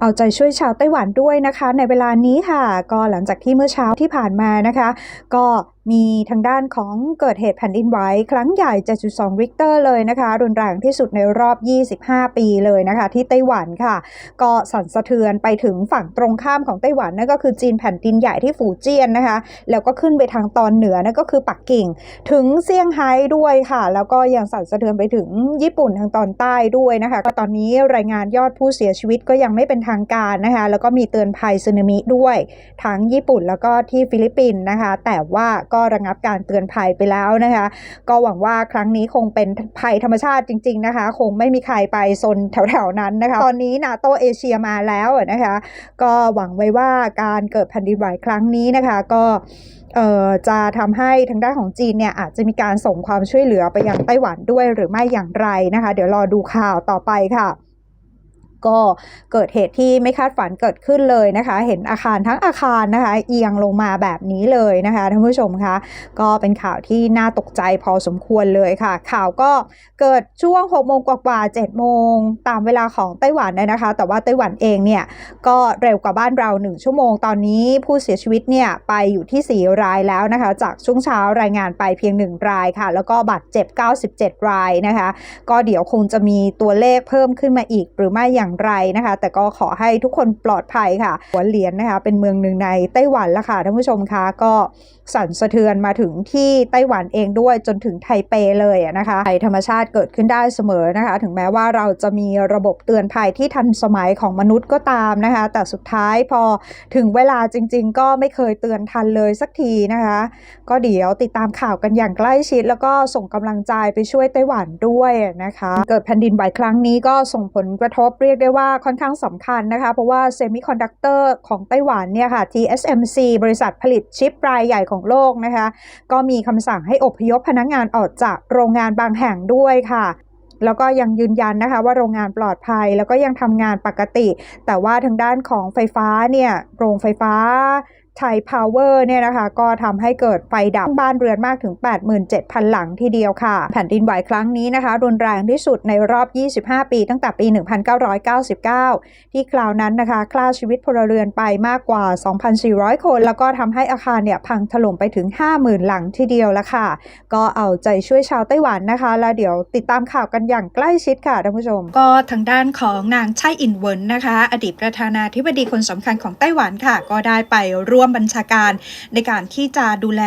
เอาใจช่วยชาวไต้หวันด้วยนะคะ ในเวลานี้ค่ะ ก็หลังจากที่เมื่อเช้าที่ผ่านมานะคะ ก็ มีทางด้านของเกิดเหตุแผ่นดินไหวครั้งใหญ่ 7.2 ริกเตอร์เลยนะคะ รุนแรงที่สุดในรอบ 25 ปีเลยนะคะ ที่ไต้หวันค่ะ ก็สั่นสะเทือนไปถึงฝั่งตรงข้ามของไต้หวันนั่นก็คือจีนแผ่นดินใหญ่ที่ฝูเจี้ยนนะคะ แล้วก็ขึ้นไปทางตอนเหนือนั่นก็คือปักกิ่ง ถึงเซี่ยงไฮ้ด้วยค่ะ แล้วก็ยังสั่นสะเทือนไปถึงญี่ปุ่นทางตอนใต้ด้วยนะคะ ก็ตอนนี้รายงานยอดผู้เสียชีวิตก็ยังไม่เป็นทางการนะคะ แล้วก็มีเตือนภัยสึนามิด้วยทั้งญี่ปุ่นแล้วก็ที่ฟิลิปปินส์นะคะ แต่ว่าก็็ระงับการเตือนภัยไปแล้วนะคะ ก็หวังว่าครั้งนี้คงเป็นภัยธรรมชาติจริง ๆนะคะ คงไม่มีใครไปโซนแถวๆนั้นนะคะ ตอนนี้นาโตเอเชียมาแล้วนะคะ ก็หวังไว้ว่าการเกิดแผ่นดินไหวครั้งนี้นะคะก็จะทำให้ทางด้านของจีนเนี่ยอาจจะมีการส่งความช่วยเหลือไปยังไต้หวันด้วยหรือไม่อย่างไรนะคะ เดี๋ยวรอดูข่าวต่อไปค่ะ ก็เกิดเหตุที่ไม่คาดฝันเกิดขึ้นเลยนะคะ เห็นอาคารทั้งอาคารนะคะ เอียงลงมาแบบนี้เลยนะคะท่านผู้ชมคะก็เป็นข่าวที่น่าตกใจพอสมควรเลยค่ะ ข่าวก็เกิดช่วง6โมงกว่าๆ7โมงตามเวลาของไต้หวันนะคะ แต่ว่าไต้หวันเองเนี่ยก็เร็วกว่าบ้านเรา 1 ชั่วโมง ตอนนี้ผู้เสียชีวิตเนี่ยไปอยู่ที่ 4 รายแล้วนะคะ จากช่วงเช้ารายงานไปเพียง 1 รายค่ะ แล้วก็บาดเจ็บ 97 รายนะคะ ก็เดี๋ยวคงจะมีตัวเลขเพิ่มขึ้นมาอีกหรือไม่อย่างไรนะคะ แต่ก็ขอให้ทุกคนปลอดภัยค่ะหัวเหรียญนะคะ เป็นเมืองหนึ่งในไต้หวันละค่ะท่านผู้ชมคะก็สั่นสะเทือนมาถึงที่ไต้หวันเองด้วยจนถึงไทเปเลยนะคะภัยธรรมชาติเกิดขึ้นได้เสมอนะคะ ถึงแม้ว่าเราจะมีระบบเตือนภัยที่ทันสมัยของมนุษย์ก็ตามนะคะ แต่สุดท้ายพอถึงเวลาจริง ๆ ก็ไม่เคยเตือนทันเลยสักทีนะคะ ก็เดี๋ยวติดตามข่าวกันอย่างใกล้ชิด แล้วก็ส่งกำลังใจไปช่วยไต้หวันด้วยนะคะ เกิดแผ่นดินไหวครั้งนี้ก็ส่งผลกระทบเรียกได้ว่าค่อนข้างสำคัญนะคะ เพราะว่าเซมิคอนดักเตอร์ของไต้หวันเนี่ยค่ะ TSMC บริษัทผลิตชิปรายใหญ่ของโลกนะคะ ก็มีคำสั่งให้อพยพพนักงานออกจากโรงงานบางแห่งด้วยค่ะแล้วก็ยังยืนยันนะคะว่าโรงงานปลอดภัยแล้วก็ยังทำงานปกติ แต่ว่าทางด้านของไฟฟ้าเนี่ยโรงไฟฟ้า ไทยพาวเวอร์เนี่ยนะคะก็ทำให้เกิดไฟดับบ้านเรือนมากถึง 87,000 หลังทีเดียวค่ะ แผ่นดินไหวครั้งนี้นะคะ รุนแรงที่สุดในรอบ 25 ปีตั้งแต่ปี 1999 ที่คราวนั้นนะคะฆ่าชีวิตพลเรือนไปมากกว่า 2,400 คน แล้วก็ทำให้อาคารเนี่ยพังถล่มไปถึง 50,000 หลังทีเดียวละค่ะ ก็เอาใจช่วยชาวไต้หวันนะคะ แล้วเดี๋ยวติดตามข่าวกันอย่างใกล้ชิดค่ะท่านผู้ชม ก็ทางด้านของนางไช่อินเวินนะคะ อดีตประธานาธิบดีคนสำคัญของไต้หวันค่ะ ก็ได้ไปร่วมบัญชาการในการที่จะดูแล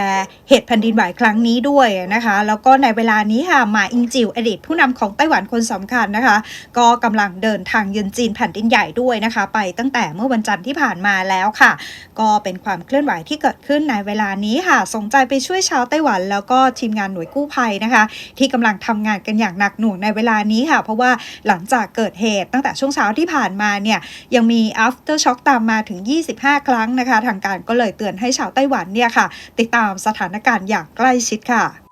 เหตุแผ่นดินไหวครั้งนี้ด้วยนะคะ แล้วก็ในเวลานี้ค่ะหมาอิงจิวอดีตผู้นำของไต้หวันคนสำคัญนะคะ ก็กำลังเดินทางเยือนจีนแผ่นดินใหญ่ด้วยนะคะ ไปตั้งแต่เมื่อวันจันทร์ที่ผ่านมาแล้วค่ะ ก็เป็นความเคลื่อนไหวที่เกิดขึ้นในเวลานี้ค่ะสนใจไปช่วยชาวไต้หวัน แล้วก็ทีมงานหน่วยกู้ภัยนะคะ ที่กำลังทำงานกันอย่างหนักหน่วงในเวลานี้ค่ะ เพราะว่าหลังจากเกิดเหตุตั้งแต่ช่วงเช้าที่ผ่านมาเนี่ยยังมี after shock ตามมาถึง 25 ครั้งนะคะ ทางการก็เลยเตือนให้ชาวไต้หวันเนี่ยค่ะ ติดตามสถานการณ์อย่างใกล้ชิดค่ะ